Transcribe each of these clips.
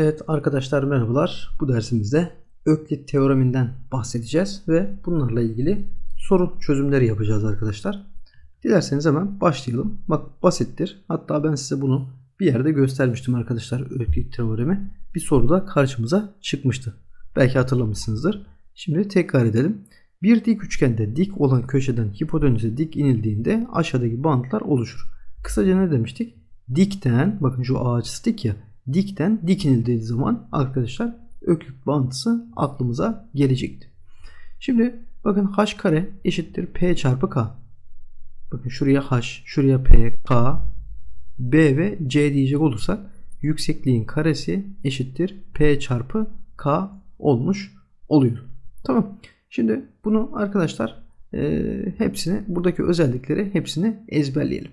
Evet arkadaşlar merhabalar. Bu dersimizde Öklit teoreminden bahsedeceğiz ve bunlarla ilgili soru çözümleri yapacağız arkadaşlar. Dilerseniz hemen başlayalım. Bak basittir. Hatta ben size bunu bir yerde göstermiştim arkadaşlar Öklit teoremi. Bir soruda karşımıza çıkmıştı. Belki hatırlamışsınızdır. Şimdi tekrar edelim. Bir dik üçgende dik olan köşeden hipotenüse dik inildiğinde aşağıdaki bantlar oluşur. Kısaca ne demiştik? Dikten bakın şu ağaç dik ya dikten dik inildiği zaman arkadaşlar öklit bağıntısı aklımıza gelecekti. Şimdi bakın h kare eşittir p çarpı k. Bakın şuraya h, şuraya p, k, b ve c diyecek olursak yüksekliğin karesi eşittir p çarpı k olmuş oluyor. Tamam. Şimdi bunu arkadaşlar e, hepsini buradaki özellikleri hepsini ezberleyelim.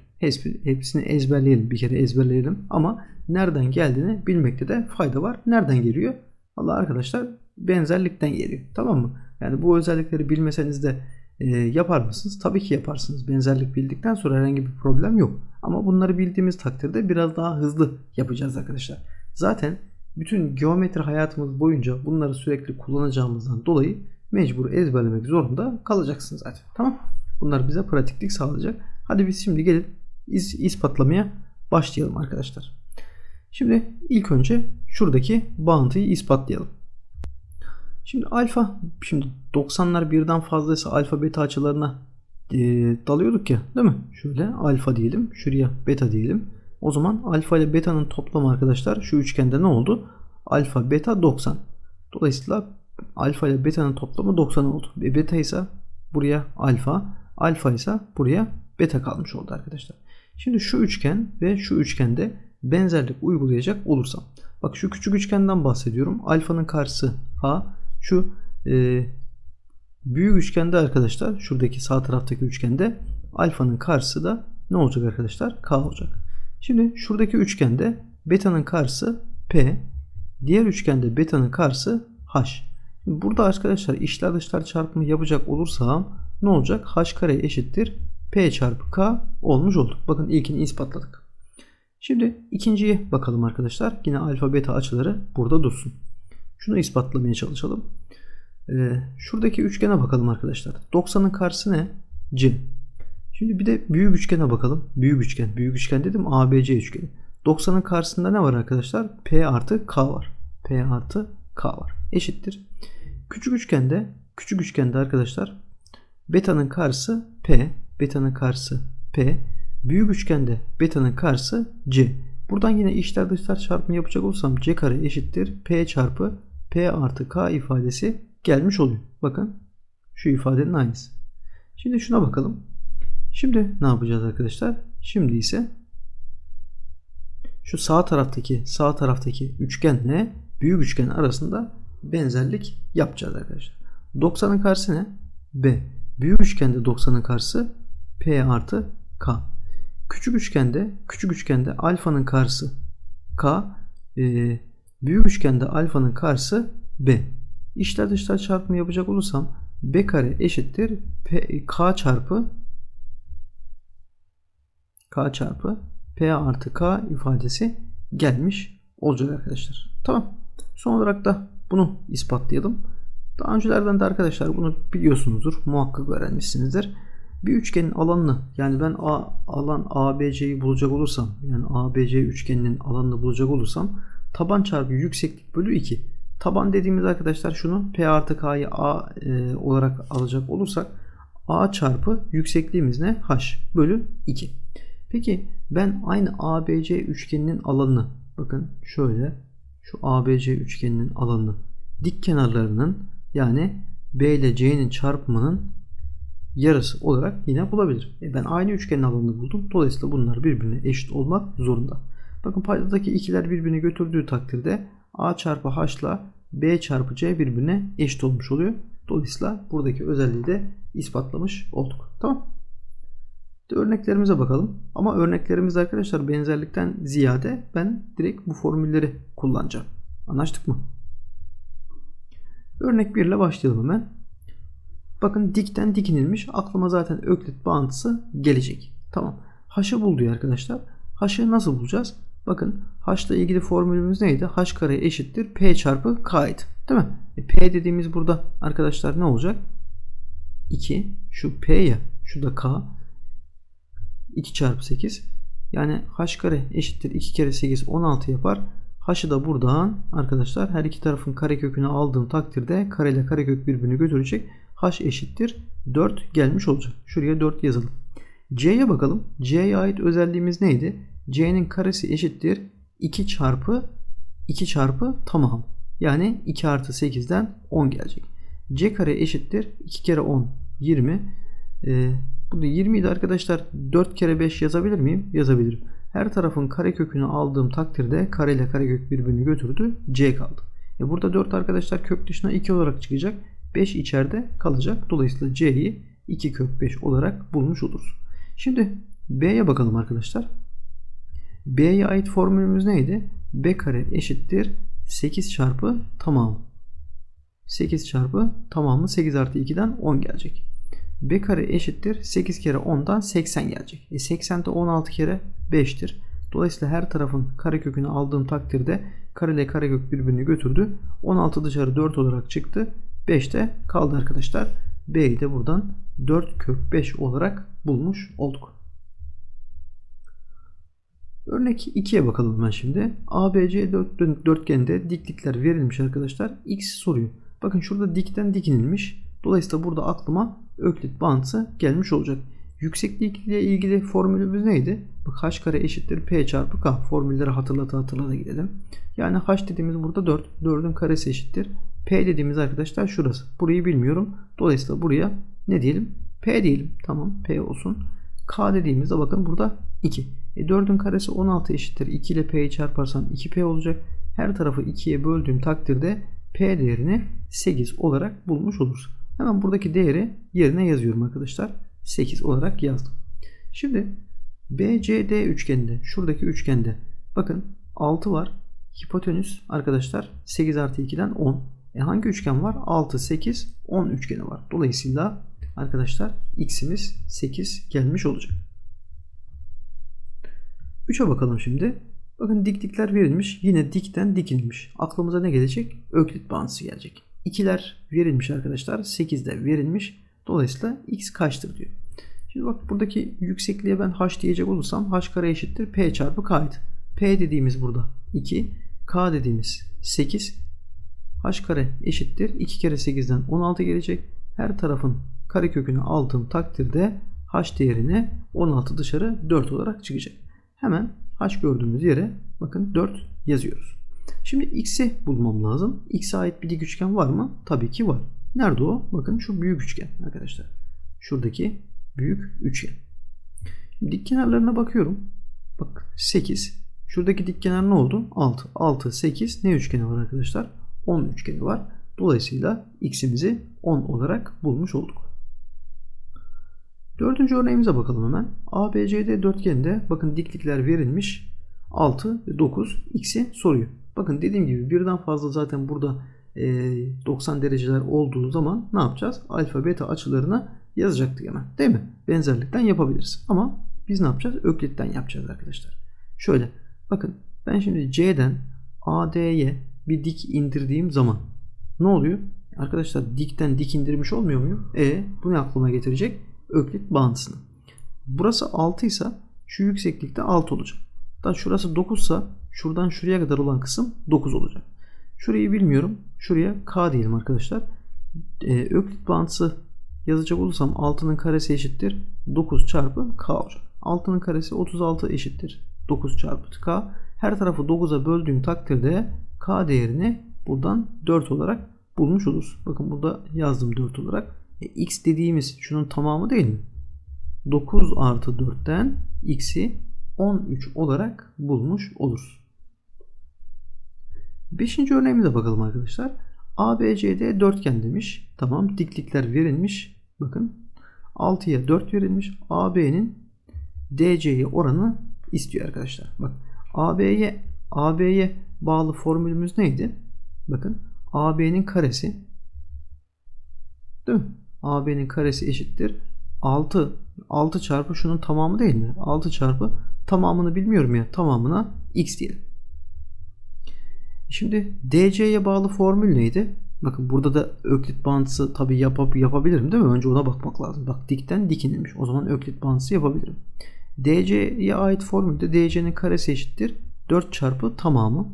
Hepsini ezberleyelim bir kere ezberleyelim ama nereden geldiğini bilmekte de fayda var. Nereden geliyor? Allah arkadaşlar benzerlikten geliyor. Tamam mı? Yani bu özellikleri bilmeseniz de e, yapar mısınız? Tabii ki yaparsınız. Benzerlik bildikten sonra herhangi bir problem yok. Ama bunları bildiğimiz takdirde biraz daha hızlı yapacağız arkadaşlar. Zaten bütün geometri hayatımız boyunca bunları sürekli kullanacağımızdan dolayı mecbur ezberlemek zorunda kalacaksınız zaten. Tamam Bunlar bize pratiklik sağlayacak. Hadi biz şimdi gelin iz, ispatlamaya başlayalım arkadaşlar. Şimdi ilk önce şuradaki bağıntıyı ispatlayalım. Şimdi alfa şimdi 90'lar birden fazlaysa alfa beta açılarına e, dalıyorduk ya değil mi? Şöyle alfa diyelim. Şuraya beta diyelim. O zaman alfa ile beta'nın toplamı arkadaşlar şu üçgende ne oldu? Alfa beta 90. Dolayısıyla alfa ile beta'nın toplamı 90 oldu. E beta ise buraya alfa, alfa ise buraya beta kalmış oldu arkadaşlar. Şimdi şu üçgen ve şu üçgende benzerlik uygulayacak olursam. Bak şu küçük üçgenden bahsediyorum. Alfanın karşısı A. Şu e, büyük üçgende arkadaşlar şuradaki sağ taraftaki üçgende alfanın karşısı da ne olacak arkadaşlar? K olacak. Şimdi şuradaki üçgende beta'nın karşısı P. Diğer üçgende beta'nın karşısı H. Burada arkadaşlar içler dışlar çarpımı yapacak olursam ne olacak? H kare eşittir P çarpı K olmuş oldu. Bakın ilkini ispatladık. Şimdi ikinciye bakalım arkadaşlar. Yine alfa beta açıları burada dursun. Şunu ispatlamaya çalışalım. Ee, şuradaki üçgene bakalım arkadaşlar. 90'ın karşısı ne? C. Şimdi bir de büyük üçgene bakalım. Büyük üçgen. Büyük üçgen dedim ABC üçgeni. 90'ın karşısında ne var arkadaşlar? P artı K var. P artı K var. Eşittir. Küçük üçgende küçük üçgende arkadaşlar beta'nın karşısı P. Beta'nın karşısı P. Büyük üçgende beta'nın karşısı c. Buradan yine içler dışlar çarpımı yapacak olsam c kare eşittir p çarpı p artı k ifadesi gelmiş oluyor. Bakın şu ifadenin aynısı. Şimdi şuna bakalım. Şimdi ne yapacağız arkadaşlar? Şimdi ise şu sağ taraftaki sağ taraftaki üçgenle büyük üçgen arasında benzerlik yapacağız arkadaşlar. 90'ın karşısı ne? B. Büyük üçgende 90'ın karşısı P artı K. Küçük üçgende küçük üçgende alfanın karşısı k, e, büyük üçgende alfanın karşısı b. İçler dışlar çarpımı yapacak olursam b kare eşittir p, k çarpı k çarpı p artı k ifadesi gelmiş olacak arkadaşlar. Tamam. Son olarak da bunu ispatlayalım. Daha öncelerden de arkadaşlar bunu biliyorsunuzdur. Muhakkak öğrenmişsinizdir bir üçgenin alanını yani ben A, alan ABC'yi bulacak olursam yani ABC üçgeninin alanını bulacak olursam taban çarpı yükseklik bölü 2. Taban dediğimiz arkadaşlar şunu P artı K'yı A e, olarak alacak olursak A çarpı yüksekliğimiz ne? H bölü 2. Peki ben aynı ABC üçgeninin alanını bakın şöyle şu ABC üçgeninin alanını dik kenarlarının yani B ile C'nin çarpımının yarısı olarak yine bulabilirim. E ben aynı üçgenin alanını buldum. Dolayısıyla bunlar birbirine eşit olmak zorunda. Bakın paydadaki ikiler birbirini götürdüğü takdirde A çarpı H ile B çarpı C birbirine eşit olmuş oluyor. Dolayısıyla buradaki özelliği de ispatlamış olduk. Tamam. Örneklerimize bakalım. Ama örneklerimiz arkadaşlar benzerlikten ziyade ben direkt bu formülleri kullanacağım. Anlaştık mı? Örnek 1 ile başlayalım hemen. Bakın dikten dik inilmiş. Aklıma zaten öklit bağıntısı gelecek. Tamam. H'ı bul diyor arkadaşlar. H'ı nasıl bulacağız? Bakın h ile ilgili formülümüz neydi? h kare eşittir p çarpı k'ydı. Değil mi? E, p dediğimiz burada arkadaşlar ne olacak? 2. Şu p ya. Şu da k. 2 çarpı 8. Yani h kare eşittir 2 kere 8 16 yapar. H'ı da buradan arkadaşlar her iki tarafın karekökünü aldığım takdirde kare ile karekök birbirini götürecek. H eşittir 4 gelmiş olacak. Şuraya 4 yazalım. C'ye bakalım. C'ye ait özelliğimiz neydi? C'nin karesi eşittir 2 çarpı 2 çarpı tamam. Yani 2 artı 8'den 10 gelecek. C kare eşittir 2 kere 10 20. Ee, bu da 20 idi arkadaşlar. 4 kere 5 yazabilir miyim? Yazabilirim. Her tarafın karekökünü aldığım takdirde kare ile karekök birbirini götürdü. C kaldı. E burada 4 arkadaşlar kök dışına 2 olarak çıkacak. 5 içeride kalacak. Dolayısıyla C'yi 2 kök 5 olarak bulmuş oluruz. Şimdi B'ye bakalım arkadaşlar. B'ye ait formülümüz neydi? B kare eşittir 8 çarpı tamamı. 8 çarpı tamamı 8 artı 2'den 10 gelecek. B kare eşittir 8 kere 10'dan 80 gelecek. E 80 de 16 kere 5'tir. Dolayısıyla her tarafın karekökünü aldığım takdirde kare ile karekök birbirini götürdü. 16 dışarı 4 olarak çıktı. 5 de kaldı arkadaşlar. B'yi de buradan 4 kök 5 olarak bulmuş olduk. Örnek 2'ye bakalım ben şimdi. ABC dörtgende diklikler verilmiş arkadaşlar. X soruyor. Bakın şurada dikten dik inilmiş. Dolayısıyla burada aklıma öklit bağıntısı gelmiş olacak. Yükseklik ile ilgili formülümüz neydi? Bak h kare eşittir p çarpı k. Formülleri hatırlata hatırlata gidelim. Yani h dediğimiz burada 4. 4'ün karesi eşittir. P dediğimiz arkadaşlar şurası. Burayı bilmiyorum. Dolayısıyla buraya ne diyelim? P diyelim. Tamam P olsun. K dediğimizde bakın burada 2. E 4'ün karesi 16 eşittir. 2 ile P'yi çarparsam 2P olacak. Her tarafı 2'ye böldüğüm takdirde P değerini 8 olarak bulmuş oluruz. Hemen buradaki değeri yerine yazıyorum arkadaşlar. 8 olarak yazdım. Şimdi BCD üçgeninde şuradaki üçgende bakın 6 var. Hipotenüs arkadaşlar 8 artı 2'den 10. E hangi üçgen var? 6, 8, 10 üçgeni var. Dolayısıyla arkadaşlar x'imiz 8 gelmiş olacak. 3'e bakalım şimdi. Bakın diklikler verilmiş. Yine dikten dikilmiş. Aklımıza ne gelecek? Öklit bağıntısı gelecek. İkiler verilmiş arkadaşlar. 8 de verilmiş. Dolayısıyla x kaçtır diyor. Şimdi bak buradaki yüksekliğe ben h diyecek olursam h kare eşittir p çarpı k'ydı. p dediğimiz burada 2. k dediğimiz 8. h kare eşittir. 2 kere 8'den 16 gelecek. Her tarafın karekökünü aldığım takdirde h değerini 16 dışarı 4 olarak çıkacak. Hemen h gördüğümüz yere bakın 4 yazıyoruz. Şimdi x'i bulmam lazım. X'e ait bir dik üçgen var mı? Tabii ki var. Nerede o? Bakın şu büyük üçgen arkadaşlar. Şuradaki büyük üçgen. Dik kenarlarına bakıyorum. Bak 8. Şuradaki dik kenar ne oldu? 6. 6, 8 ne üçgeni var arkadaşlar? 10 üçgeni var. Dolayısıyla x'imizi 10 olarak bulmuş olduk. Dördüncü örneğimize bakalım hemen. ABCD dörtgeninde bakın diklikler verilmiş. 6 ve 9 x'i soruyor. Bakın dediğim gibi birden fazla zaten burada 90 dereceler olduğu zaman ne yapacağız? Alfa beta açılarına yazacaktık hemen. Değil mi? Benzerlikten yapabiliriz. Ama biz ne yapacağız? Öklitten yapacağız arkadaşlar. Şöyle bakın ben şimdi C'den AD'ye bir dik indirdiğim zaman ne oluyor? Arkadaşlar dikten dik indirmiş olmuyor muyum? E bu ne aklıma getirecek? Öklit bağıntısını. Burası 6 ise şu yükseklikte 6 olacak. Hatta şurası 9 ise şuradan şuraya kadar olan kısım 9 olacak. Şurayı bilmiyorum. Şuraya k diyelim arkadaşlar. Ee, öklit bağıntısı yazacak olursam 6'nın karesi eşittir 9 çarpı k olacak. 6'nın karesi 36 eşittir 9 çarpı k. Her tarafı 9'a böldüğüm takdirde k değerini buradan 4 olarak bulmuş oluruz. Bakın burada yazdım 4 olarak. E, x dediğimiz şunun tamamı değil mi? 9 artı 4'ten x'i 13 olarak bulmuş oluruz. Beşinci örneğimize bakalım arkadaşlar. ABCD dörtgen demiş. Tamam diklikler verilmiş. Bakın 6'ya 4 verilmiş. AB'nin DC'ye oranı istiyor arkadaşlar. Bak AB'ye AB'ye bağlı formülümüz neydi? Bakın AB'nin karesi değil mi? AB'nin karesi eşittir 6 6 çarpı şunun tamamı değil mi? 6 çarpı tamamını bilmiyorum ya tamamına x diyelim. Şimdi DC'ye bağlı formül neydi? Bakın burada da öklit bağıntısı tabi yapıp yapabilirim değil mi? Önce ona bakmak lazım. Bak dikten dik inilmiş. O zaman öklit bağıntısı yapabilirim. DC'ye ait formülde DC'nin karesi eşittir 4 çarpı tamamı.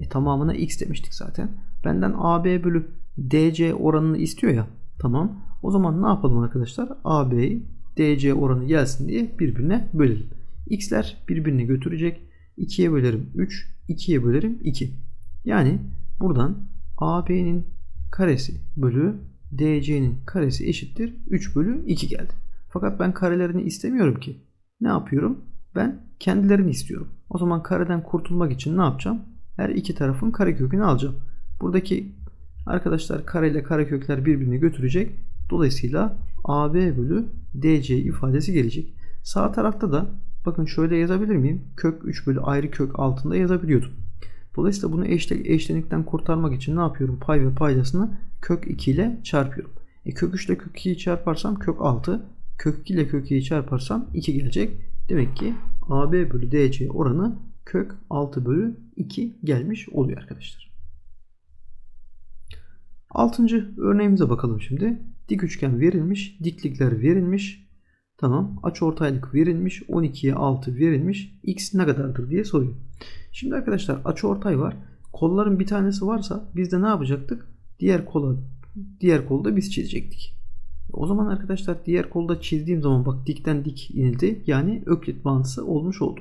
E, tamamına x demiştik zaten. Benden AB bölü DC oranını istiyor ya. Tamam. O zaman ne yapalım arkadaşlar? AB'yi DC oranı gelsin diye birbirine bölelim. X'ler birbirini götürecek. 2'ye bölerim 3, 2'ye bölerim 2. Yani buradan AB'nin karesi bölü DC'nin karesi eşittir 3 bölü 2 geldi. Fakat ben karelerini istemiyorum ki. Ne yapıyorum? Ben kendilerini istiyorum. O zaman kareden kurtulmak için ne yapacağım? Her iki tarafın karekökünü alacağım. Buradaki arkadaşlar kare ile karekökler birbirini götürecek. Dolayısıyla AB bölü DC ifadesi gelecek. Sağ tarafta da bakın şöyle yazabilir miyim? Kök 3 bölü ayrı kök altında yazabiliyordum. Dolayısıyla bunu eşle, eşlenikten kurtarmak için ne yapıyorum? Pay ve paydasını kök 2 ile çarpıyorum. E kök 3 ile kök 2'yi çarparsam kök 6. Kök 2 ile kök 2'yi çarparsam 2 gelecek. Demek ki AB bölü DC oranı kök 6 bölü 2 gelmiş oluyor arkadaşlar. Altıncı örneğimize bakalım şimdi. Dik üçgen verilmiş, diklikler verilmiş. Tamam, aç ortaylık verilmiş, 12'ye 6 verilmiş. X ne kadardır diye soruyor. Şimdi arkadaşlar açı ortay var. Kolların bir tanesi varsa biz de ne yapacaktık? Diğer kola diğer kolda biz çizecektik. O zaman arkadaşlar diğer kolda çizdiğim zaman bak dikten dik inildi. Yani öklit bağıntısı olmuş oldu.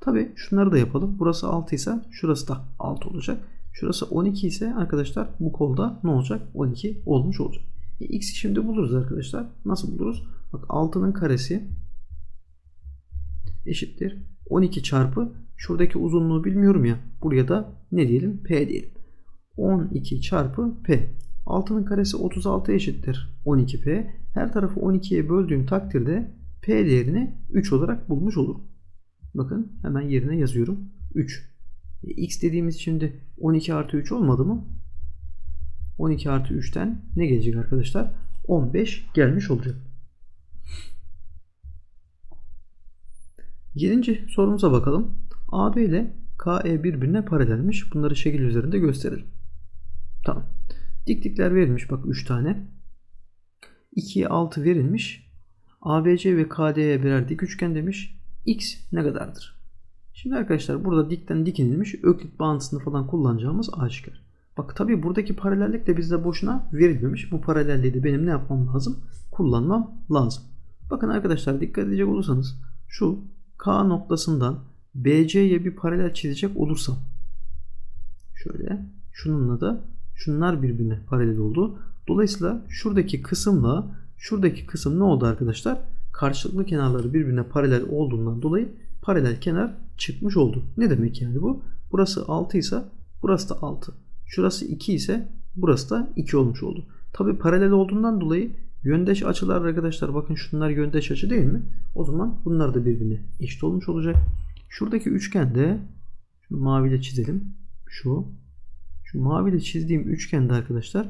Tabi şunları da yapalım. Burası 6 ise şurası da 6 olacak. Şurası 12 ise arkadaşlar bu kolda ne olacak? 12 olmuş olacak. E, X'i şimdi buluruz arkadaşlar. Nasıl buluruz? Bak 6'nın karesi eşittir. 12 çarpı şuradaki uzunluğu bilmiyorum ya. Buraya da ne diyelim? P diyelim. 12 çarpı P. 6'nın karesi 36 eşittir 12P. Her tarafı 12'ye böldüğüm takdirde P değerini 3 olarak bulmuş olurum. Bakın hemen yerine yazıyorum. 3. E, X dediğimiz şimdi 12 artı 3 olmadı mı? 12 artı 3'ten ne gelecek arkadaşlar? 15 gelmiş olacak. Yedinci sorumuza bakalım. AB ile KE birbirine paralelmiş. Bunları şekil üzerinde gösterelim. Tamam. Diklikler verilmiş bak 3 tane. 2'ye 6 verilmiş. ABC ve KD'ye birer dik üçgen demiş. X ne kadardır? Şimdi arkadaşlar burada dikten dik inilmiş öklit bağıntısını falan kullanacağımız aşikar. Bak tabi buradaki paralellik de bizde boşuna verilmemiş. Bu paralelliği de benim ne yapmam lazım? Kullanmam lazım. Bakın arkadaşlar dikkat edecek olursanız şu K noktasından BC'ye bir paralel çizecek olursam şöyle şununla da şunlar birbirine paralel oldu. Dolayısıyla şuradaki kısımla şuradaki kısım ne oldu arkadaşlar? Karşılıklı kenarları birbirine paralel olduğundan dolayı paralel kenar çıkmış oldu. Ne demek yani bu? Burası 6 ise burası da 6. Şurası 2 ise burası da 2 olmuş oldu. Tabi paralel olduğundan dolayı yöndeş açılar arkadaşlar bakın şunlar yöndeş açı değil mi? O zaman bunlar da birbirine eşit olmuş olacak. Şuradaki üçgende şunu maviyle çizelim. Şu şu maviyle çizdiğim üçgende arkadaşlar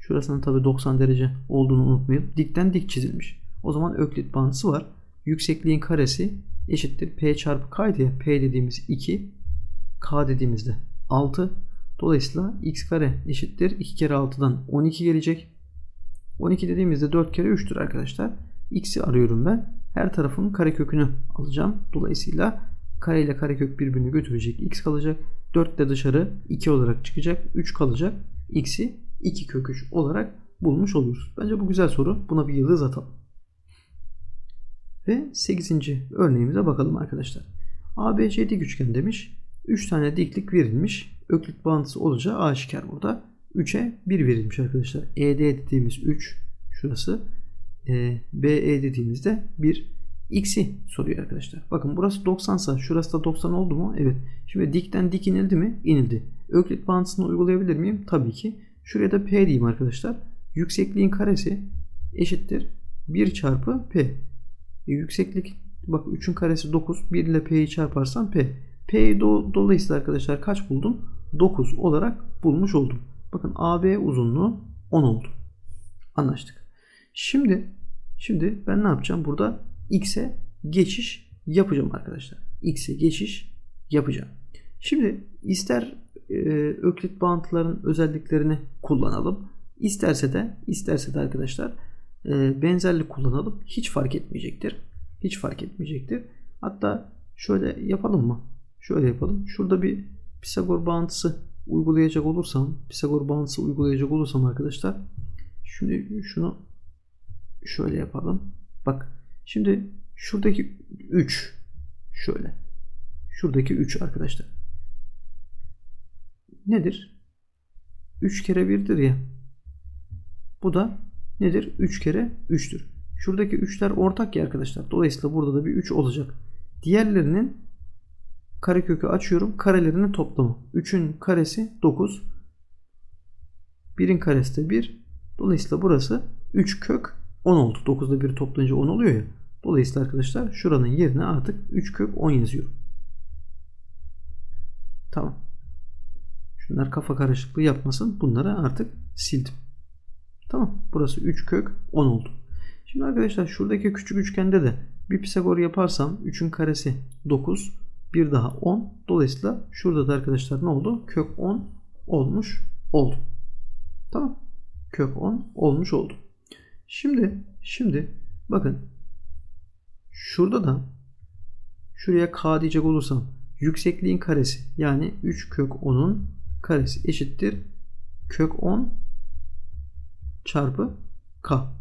şurasının tabi 90 derece olduğunu unutmayın. Dikten dik çizilmiş. O zaman öklit bağıntısı var. Yüksekliğin karesi eşittir P çarpı K diye P dediğimiz 2 K dediğimizde 6 Dolayısıyla x kare eşittir 2 kere 6'dan 12 gelecek. 12 dediğimizde 4 kere 3'tür arkadaşlar. x'i arıyorum ben. Her tarafın karekökünü alacağım. Dolayısıyla kare ile karekök birbirini götürecek. x kalacak. 4 de dışarı 2 olarak çıkacak. 3 kalacak. x'i 2 kök 3 olarak bulmuş oluyoruz. Bence bu güzel soru. Buna bir yıldız atalım. Ve 8. örneğimize bakalım arkadaşlar. ABC dik üçgen demiş. 3 tane diklik verilmiş. Öklit bağıntısı olacağı aşikar burada. 3'e 1 verilmiş arkadaşlar. ED dediğimiz 3 şurası. E, BE dediğimizde 1 x'i soruyor arkadaşlar. Bakın burası 90 sa şurası da 90 oldu mu? Evet. Şimdi dikten dik inildi mi? İnildi. Öklit bağıntısını uygulayabilir miyim? Tabii ki. Şuraya da P diyeyim arkadaşlar. Yüksekliğin karesi eşittir 1 çarpı P. E, yükseklik bak 3'ün karesi 9. 1 ile P'yi çarparsam P. P'yi do dolayısıyla arkadaşlar kaç buldum? 9 olarak bulmuş oldum. Bakın AB uzunluğu 10 oldu. Anlaştık. Şimdi şimdi ben ne yapacağım? Burada X'e geçiş yapacağım arkadaşlar. X'e geçiş yapacağım. Şimdi ister e, öklit bağıntıların özelliklerini kullanalım. İsterse de isterse de arkadaşlar e, benzerlik kullanalım. Hiç fark etmeyecektir. Hiç fark etmeyecektir. Hatta şöyle yapalım mı? Şöyle yapalım. Şurada bir Pisagor bağıntısı uygulayacak olursam, Pisagor bağıntısı uygulayacak olursam arkadaşlar şimdi şunu şöyle yapalım. Bak şimdi şuradaki 3 şöyle. Şuradaki 3 arkadaşlar. Nedir? 3 kere 1'dir ya. Bu da nedir? 3 kere 3'tür. Şuradaki 3'ler ortak ya arkadaşlar. Dolayısıyla burada da bir 3 olacak. Diğerlerinin karekökü açıyorum. Karelerinin toplamı. 3'ün karesi 9. 1'in karesi de 1. Dolayısıyla burası 3 kök 10 oldu. 9'da 1 toplayınca 10 oluyor ya. Dolayısıyla arkadaşlar şuranın yerine artık 3 kök 10 yazıyorum. Tamam. Şunlar kafa karışıklığı yapmasın. Bunları artık sildim. Tamam. Burası 3 kök 10 oldu. Şimdi arkadaşlar şuradaki küçük üçgende de bir Pisagor yaparsam 3'ün karesi 9. Bir daha 10. Dolayısıyla şurada da arkadaşlar ne oldu? Kök 10 olmuş oldu. Tamam. Kök 10 olmuş oldu. Şimdi şimdi bakın şurada da şuraya k diyecek olursam yüksekliğin karesi yani 3 kök 10'un karesi eşittir kök 10 çarpı k.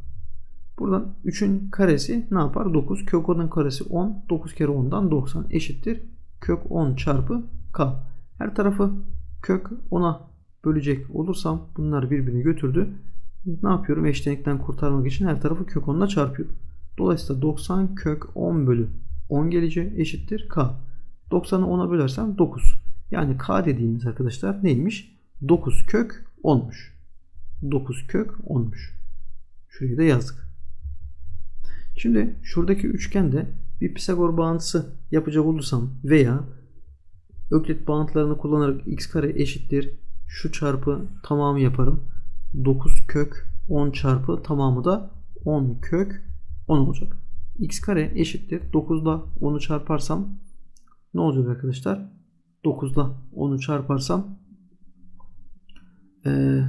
Buradan 3'ün karesi ne yapar? 9. Kök 10'un karesi 10. 9 kere 10'dan 90 eşittir. Kök 10 çarpı k. Her tarafı kök 10'a bölecek olursam bunlar birbirini götürdü. Ne yapıyorum? Eşlenikten kurtarmak için her tarafı kök 10'la çarpıyorum. Dolayısıyla 90 kök 10 bölü 10 gelecek eşittir k. 90'ı 10'a bölersem 9. Yani k dediğimiz arkadaşlar neymiş? 9 kök 10'muş. 9 kök 10'muş. Şurayı da yazdık. Şimdi şuradaki üçgende bir Pisagor bağıntısı yapacak olursam veya Öklit bağıntılarını kullanarak x kare eşittir şu çarpı tamamı yaparım. 9 kök 10 çarpı tamamı da 10 kök 10 olacak. x kare eşittir 9 ile 10'u çarparsam ne olacak arkadaşlar? 9 ile 10'u çarparsam ee,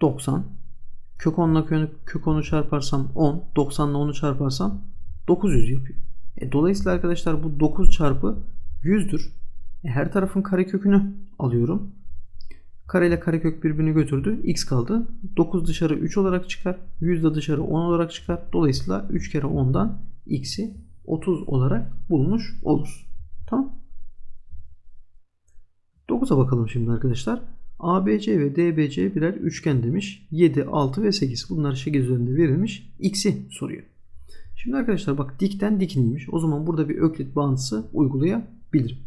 90 kök 10 ile kök 10'u çarparsam 10 90 ile 10'u çarparsam 900 yapıyor. E, dolayısıyla arkadaşlar bu 9 çarpı 100'dür. E, her tarafın karekökünü alıyorum. Kare ile karekök birbirini götürdü. X kaldı. 9 dışarı 3 olarak çıkar. 100 de dışarı 10 olarak çıkar. Dolayısıyla 3 kere 10'dan x'i 30 olarak bulmuş oluruz. Tamam. 9'a bakalım şimdi arkadaşlar. ABC ve DBC birer üçgen demiş. 7, 6 ve 8. Bunlar şekil üzerinde verilmiş. X'i soruyor. Şimdi arkadaşlar bak dikten dikinilmiş. O zaman burada bir öklit bağıntısı uygulayabilirim.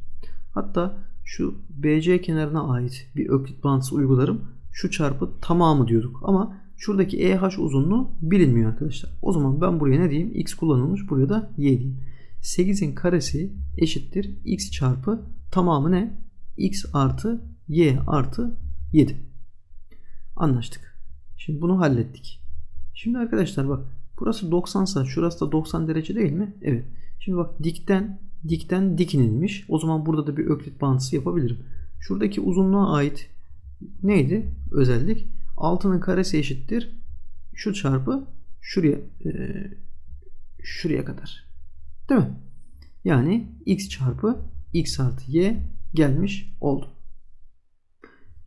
Hatta şu BC kenarına ait bir öklit bağıntısı uygularım. Şu çarpı tamamı diyorduk ama şuradaki EH uzunluğu bilinmiyor arkadaşlar. O zaman ben buraya ne diyeyim? X kullanılmış. Buraya da Y diyeyim. 8'in karesi eşittir. X çarpı tamamı ne? X artı Y artı 7. Anlaştık. Şimdi bunu hallettik. Şimdi arkadaşlar bak burası 90 sa şurası da 90 derece değil mi? Evet. Şimdi bak dikten dikten dikinilmiş. O zaman burada da bir öklit bağıntısı yapabilirim. Şuradaki uzunluğa ait neydi? Özellik. Altının karesi eşittir. Şu çarpı şuraya e, şuraya kadar. Değil mi? Yani x çarpı x artı y gelmiş oldu.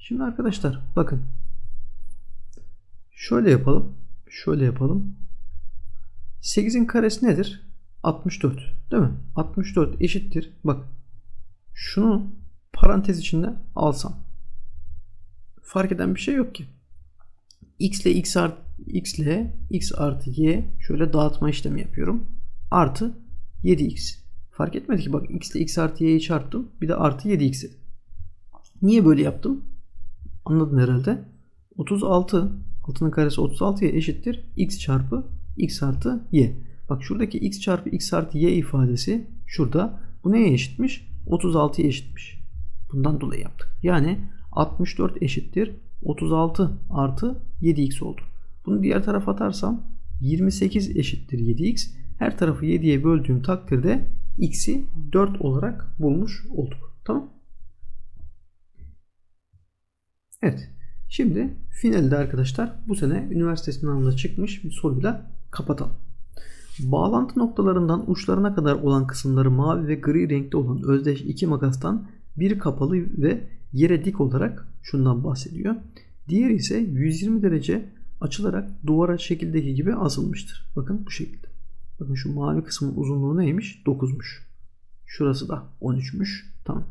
Şimdi arkadaşlar bakın. Şöyle yapalım. Şöyle yapalım. 8'in karesi nedir? 64. Değil mi? 64 eşittir. Bak. Şunu parantez içinde alsam. Fark eden bir şey yok ki. X ile x artı x ile x artı y şöyle dağıtma işlemi yapıyorum. Artı 7x. Fark etmedi ki bak x ile x artı y'yi çarptım. Bir de artı 7x Niye böyle yaptım? Anladın herhalde. 36 altının karesi 36'ya eşittir. x çarpı x artı y. Bak şuradaki x çarpı x artı y ifadesi şurada. Bu neye eşitmiş? 36'ya eşitmiş. Bundan dolayı yaptık. Yani 64 eşittir. 36 artı 7x oldu. Bunu diğer tarafa atarsam 28 eşittir 7x. Her tarafı 7'ye böldüğüm takdirde x'i 4 olarak bulmuş olduk. Tamam. Evet. Şimdi finalde arkadaşlar bu sene üniversite sınavında çıkmış bir soruyla kapatalım. Bağlantı noktalarından uçlarına kadar olan kısımları mavi ve gri renkte olan özdeş iki makastan biri kapalı ve yere dik olarak şundan bahsediyor. Diğeri ise 120 derece açılarak duvara şekildeki gibi asılmıştır. Bakın bu şekilde. Bakın şu mavi kısmın uzunluğu neymiş? 9'muş. Şurası da 13'müş. Tamam.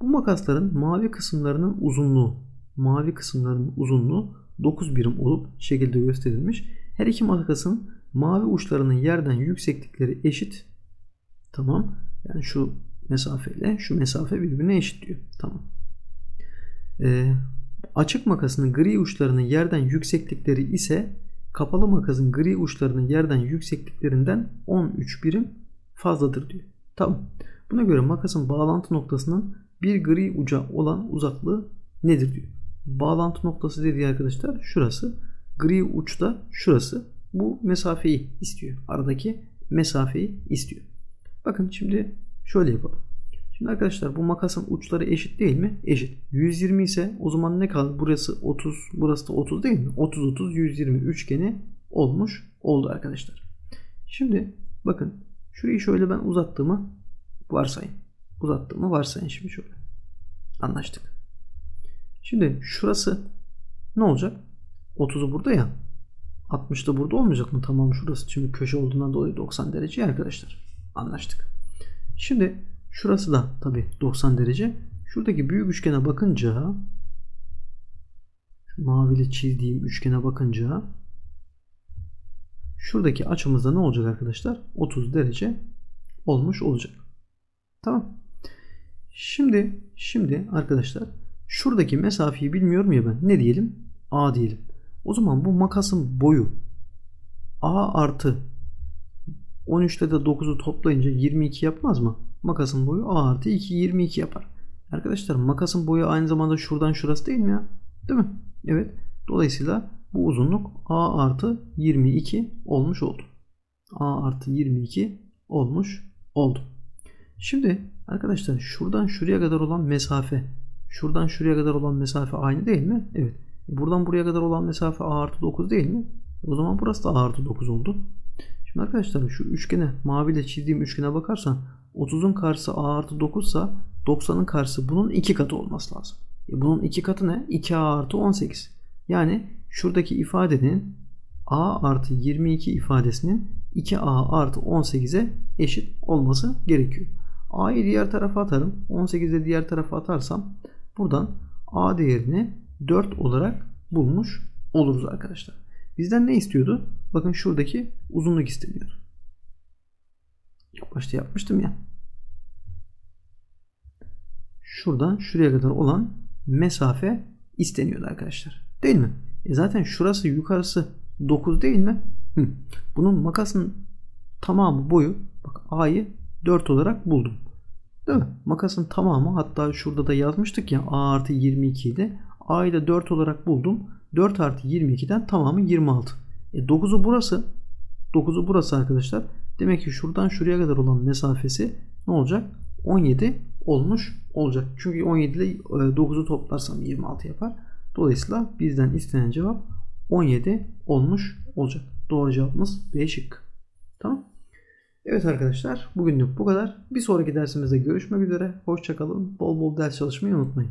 Bu makasların mavi kısımlarının uzunluğu mavi kısımlarının uzunluğu 9 birim olup şekilde gösterilmiş. Her iki makasın mavi uçlarının yerden yükseklikleri eşit. Tamam. Yani şu mesafeyle şu mesafe birbirine eşit diyor. Tamam. Ee, açık makasının gri uçlarının yerden yükseklikleri ise kapalı makasın gri uçlarının yerden yüksekliklerinden 13 birim fazladır diyor. Tamam. Buna göre makasın bağlantı noktasının bir gri uca olan uzaklığı nedir diyor. Bağlantı noktası dediği arkadaşlar şurası. Gri uçta şurası. Bu mesafeyi istiyor. Aradaki mesafeyi istiyor. Bakın şimdi şöyle yapalım. Şimdi arkadaşlar bu makasın uçları eşit değil mi? Eşit. 120 ise o zaman ne kaldı? Burası 30, burası da 30 değil mi? 30 30 120 üçgeni olmuş oldu arkadaşlar. Şimdi bakın şurayı şöyle ben uzattığımı varsayın. Uzattığımı varsayın şimdi şöyle. Anlaştık. Şimdi şurası ne olacak? 30'u burada ya. 60 da burada olmayacak mı? Tamam şurası çünkü köşe olduğundan dolayı 90 derece arkadaşlar. Anlaştık. Şimdi şurası da tabi 90 derece. Şuradaki büyük üçgene bakınca şu mavili çizdiğim üçgene bakınca şuradaki açımızda ne olacak arkadaşlar? 30 derece olmuş olacak. Tamam. Şimdi şimdi arkadaşlar şuradaki mesafeyi bilmiyorum ya ben. Ne diyelim? A diyelim. O zaman bu makasın boyu A artı 13'te de 9'u toplayınca 22 yapmaz mı? Makasın boyu A artı 2 22 yapar. Arkadaşlar makasın boyu aynı zamanda şuradan şurası değil mi ya? Değil mi? Evet. Dolayısıyla bu uzunluk A artı 22 olmuş oldu. A artı 22 olmuş oldu. Şimdi arkadaşlar şuradan şuraya kadar olan mesafe şuradan şuraya kadar olan mesafe aynı değil mi? Evet. Buradan buraya kadar olan mesafe A artı 9 değil mi? O zaman burası da A artı 9 oldu. Şimdi arkadaşlar şu üçgene maviyle çizdiğim üçgene bakarsan 30'un karşısı A artı 9 ise 90'ın karşısı bunun iki katı olması lazım. E bunun iki katı ne? 2A artı 18. Yani şuradaki ifadenin A artı 22 ifadesinin 2A artı 18'e eşit olması gerekiyor. A'yı diğer tarafa atarım. 18'i diğer tarafa atarsam buradan A değerini 4 olarak bulmuş oluruz arkadaşlar. Bizden ne istiyordu? Bakın şuradaki uzunluk isteniyordu. İlk başta yapmıştım ya. Şuradan şuraya kadar olan mesafe isteniyordu arkadaşlar. Değil mi? E zaten şurası yukarısı 9 değil mi? Bunun makasın tamamı boyu bak A'yı 4 olarak buldum. Değil mi? Makasın tamamı hatta şurada da yazmıştık ya A artı 22 idi. A'yı da 4 olarak buldum. 4 artı 22'den tamamı 26. E 9'u burası. 9'u burası arkadaşlar. Demek ki şuradan şuraya kadar olan mesafesi ne olacak? 17 olmuş olacak. Çünkü 17 ile 9'u toplarsam 26 yapar. Dolayısıyla bizden istenen cevap 17 olmuş olacak. Doğru cevabımız B şıkkı. Tamam. Evet arkadaşlar bugünlük bu kadar. Bir sonraki dersimizde görüşmek üzere. Hoşçakalın. Bol bol ders çalışmayı unutmayın.